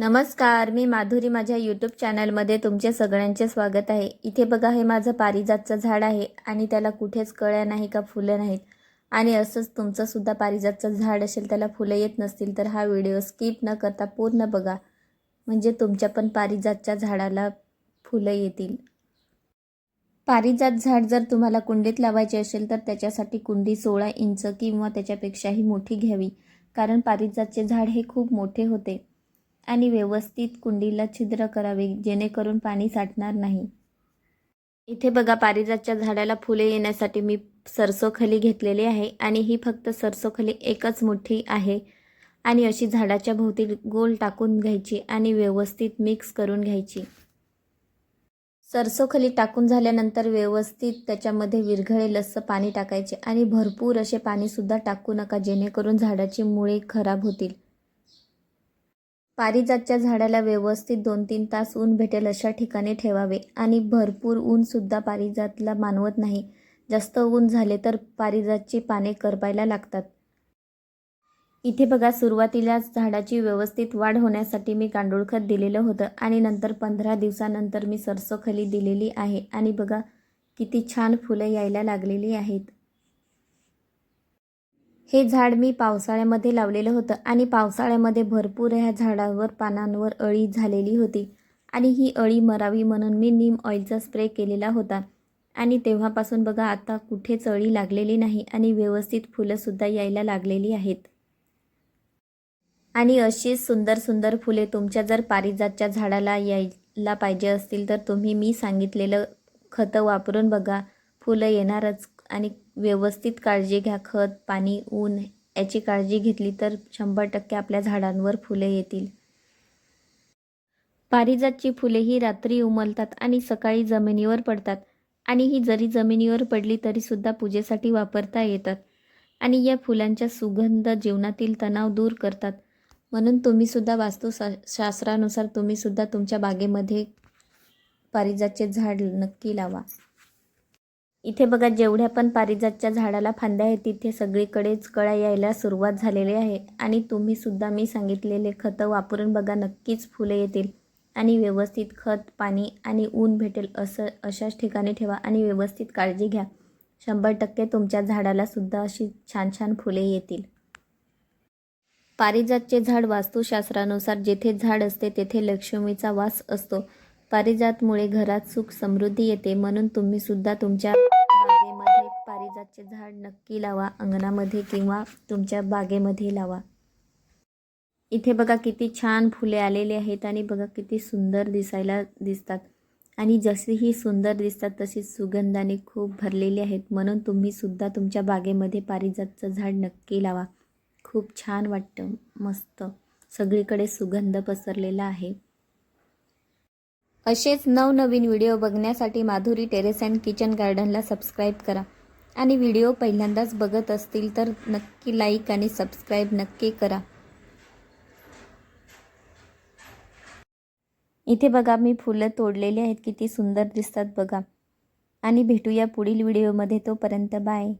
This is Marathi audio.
नमस्कार मी माधुरी. माझ्या यूट्यूब चॅनलमध्ये तुमचे सगळ्यांचे स्वागत आहे. इथे बघा हे माझं पारिजातचं झाड आहे आणि त्याला कुठेच कळ्या नाही का फुलं नाहीत. आणि असंच तुमचंसुद्धा पारिजातचं झाड असेल त्याला फुलं येत नसतील तर हा व्हिडिओ स्किप न करता पूर्ण बघा. म्हणजे तुमच्या पण पारिजातच्या झाडाला फुलं येतील. पारिजात झाड जर तुम्हाला कुंडीत लावायचे असेल तर त्याच्यासाठी कुंडी सोळा इंच किंवा त्याच्यापेक्षाही मोठी घ्यावी. कारण पारिजातचे झाड हे खूप मोठे होते. आणि व्यवस्थित कुंडीला छिद्र करावे जेणेकरून पाणी साठणार नाही. इथे बघा पारिजातच्या झाडाला फुले येण्यासाठी मी सरसोखली घेतलेली आहे आणि ही फक्त सरसोखली एकच मोठी आहे आणि अशी झाडाच्या भोवती गोल टाकून घ्यायची आणि व्यवस्थित मिक्स करून घ्यायची. सरसोखली टाकून झाल्यानंतर व्यवस्थित त्याच्यामध्ये विरघळेल असं पाणी टाकायचे आणि भरपूर असे पाणीसुद्धा टाकू नका जेणेकरून झाडाची मुळे खराब होतील. पारिजातच्या झाडाला व्यवस्थित दोन तीन तास ऊन भेटेल अशा ठिकाणी ठेवावे. आणि भरपूर ऊनसुद्धा पारिजातला मानवत नाही. जास्त ऊन झाले तर पारिजातची पाने करपायला लागतात. इथे बघा सुरुवातीलाच झाडाची व्यवस्थित वाढ होण्यासाठी मी गांडूळखत दिलेलं होतं आणि नंतर पंधरा दिवसानंतर मी सरसोखली दिलेली आहे. आणि बघा किती छान फुलं यायला लागलेली आहेत. हे झाड मी पावसाळ्यामध्ये लावलेलं होतं आणि पावसाळ्यामध्ये भरपूर ह्या झाडावर पानांवर अळी झालेली होती. आणि ही अळी मरावी म्हणून मी नीम ऑइलचा स्प्रे केलेला होता. आणि तेव्हापासून बघा आता कुठेच अळी लागलेली नाही आणि व्यवस्थित फुलंसुद्धा यायला लागलेली आहेत. आणि अशीच सुंदर सुंदर फुले तुमच्या जर पारिजातच्या झाडाला यायला पाहिजे असतील तर तुम्ही मी सांगितलेलं खतं वापरून बघा. फुलं येणारच. आणि व्यवस्थित काळजी घ्या. खत पाणी ऊन याची काळजी घेतली तर शंभर टक्के आपल्या झाडांवर फुले येतील. पारिजातची फुले ही रात्री उमलतात आणि सकाळी जमिनीवर पडतात. आणि ही जरी जमिनीवर पडली तरीसुद्धा पूजेसाठी वापरता येतात. आणि या फुलांच्या सुगंध जीवनातील तणाव दूर करतात. म्हणून तुम्हीसुद्धा वास्तुशा शास्त्रानुसार तुम्हीसुद्धा तुमच्या बागेमध्ये पारिजातचे झाड नक्की लावा. इथे बघा जेवढ्या पण पारिजातच्या झाडाला फांद्या आहेत तिथे सगळीकडेच कळ्या यायला सुरुवात झालेली आहे. आणि तुम्हीसुद्धा मी सांगितलेले खतं वापरून बघा नक्कीच फुले येतील. आणि व्यवस्थित खत पाणी आणि ऊन भेटेल असं अशाच ठिकाणी ठेवा आणि व्यवस्थित काळजी घ्या. शंभर टक्के तुमच्या झाडाला सुद्धा अशी छान छान फुले येतील. पारिजातचे झाड वास्तुशास्त्रानुसार जेथे झाड असते तेथे लक्ष्मीचा वास असतो. पारिजातमुळे घरात सुख समृद्धी येते म्हणून तुम्ही सुद्धा तुमच्या बागेमध्ये पारिजातचे झाड नक्की लावा अंगणामध्ये किंवा तुमच्या बागेमध्ये लावा. इथे बघा किती छान फुले आलेली आहेत आणि बघा किती सुंदर दिसायला दिसतात. आणि जशीही सुंदर दिसतात तशीच सुगंधाने खूप भरलेली आहेत. म्हणून तुम्ही सुद्धा तुमच्या बागेमध्ये पारिजातचं झाड नक्की लावा. खूप छान वाटतं मस्त. सगळीकडे सुगंध पसरलेला आहे. असेच नवनवीन व्हिडिओ बघण्यासाठी माधुरी टेरेस अँड किचन गार्डनला सबस्क्राईब करा. आणि व्हिडिओ पहिल्यांदाच बघत असतील तर नक्की लाईक आणि सबस्क्राईब नक्की करा. इथे बघा मी फुलं तोडलेली आहेत. किती सुंदर दिसतात बघा. आणि भेटूया पुढील व्हिडिओमध्ये. तोपर्यंत बाय.